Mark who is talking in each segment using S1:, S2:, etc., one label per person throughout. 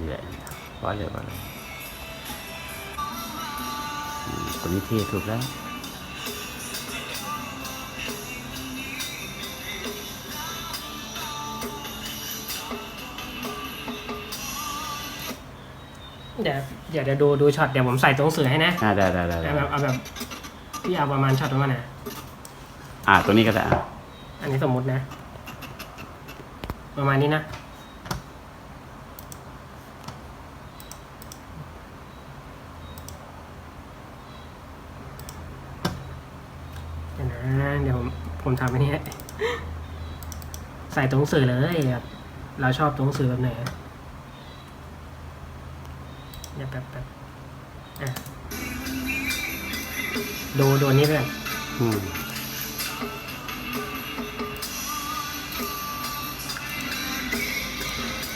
S1: นี่แหละพอเลยพอเลยอืมตัวนี้เท่ถูกแล้ว
S2: เดี๋ยวเดี๋ยวเดี๋ยวดูดูช็อตเดี๋ยวผมใส่ตัวหนังสือให้นะ
S1: อ่าได้ได้ได้ได้
S2: เอาแบบเอาแบบพี่เอาประมาณช็อตประมาณไหน
S1: อ่าตัวนี้ก็ได้อะ
S2: อันนี้สมมุตินะ ประมาณนี้นะ เดี๋ยวนะเดี๋ยวผมผมทำอันนี้ให้ใส่ตัวหนังสือเลยแบบเราชอบตัวหนังสือแบบไหนเดี๋ยวแป๊บแป๊บอะดูดูอันนี้ด้วย
S1: อืม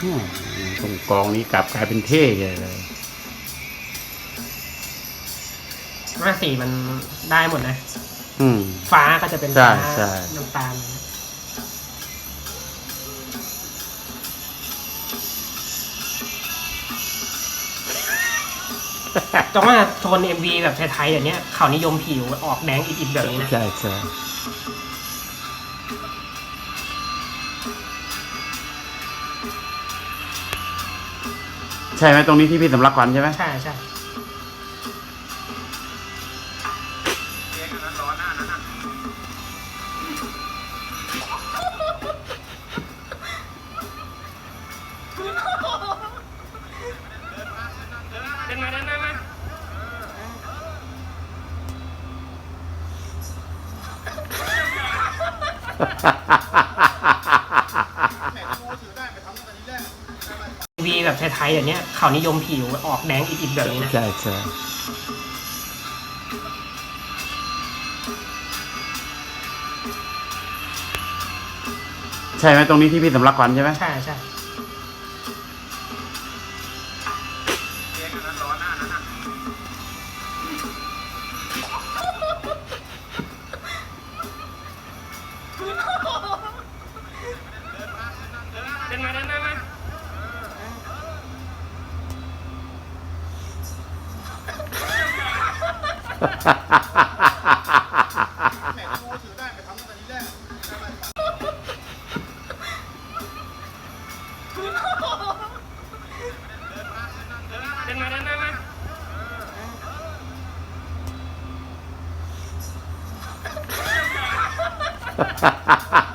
S1: อืมตรงกองนี้กลับกลายเป็นเท่เลย
S2: หน้าสีมันได้หมดนะ
S1: อืม
S2: ฟ้าก็จะเป็น
S1: ใช่
S2: ฟ้า
S1: ใช่
S2: น้ำตาลแต่ว่าโทน MV แบบไทยๆอย่างเนี้ยเขานิยมผิวออกแดงอิดๆแบบนี้นะ
S1: ใช่ใช่ใช่ไหมตรงนี้ที่พี่สำลักควันใช่ไหม
S2: ใช่ใช่ ดินมาเดินมามาวีแบบไทยๆอย่างเนี้ยเขานิยมผิวออกแดงอิดๆแบบนี้นะ
S1: ใช่ใช่ใช่ไหมตรงนี้ที่พี่สำลักควันใช่ไหม
S2: ใช่ใช่ เดินมาเดินมามาเดินมาเดินมามา
S1: ฮ่าฮ่าฮ่า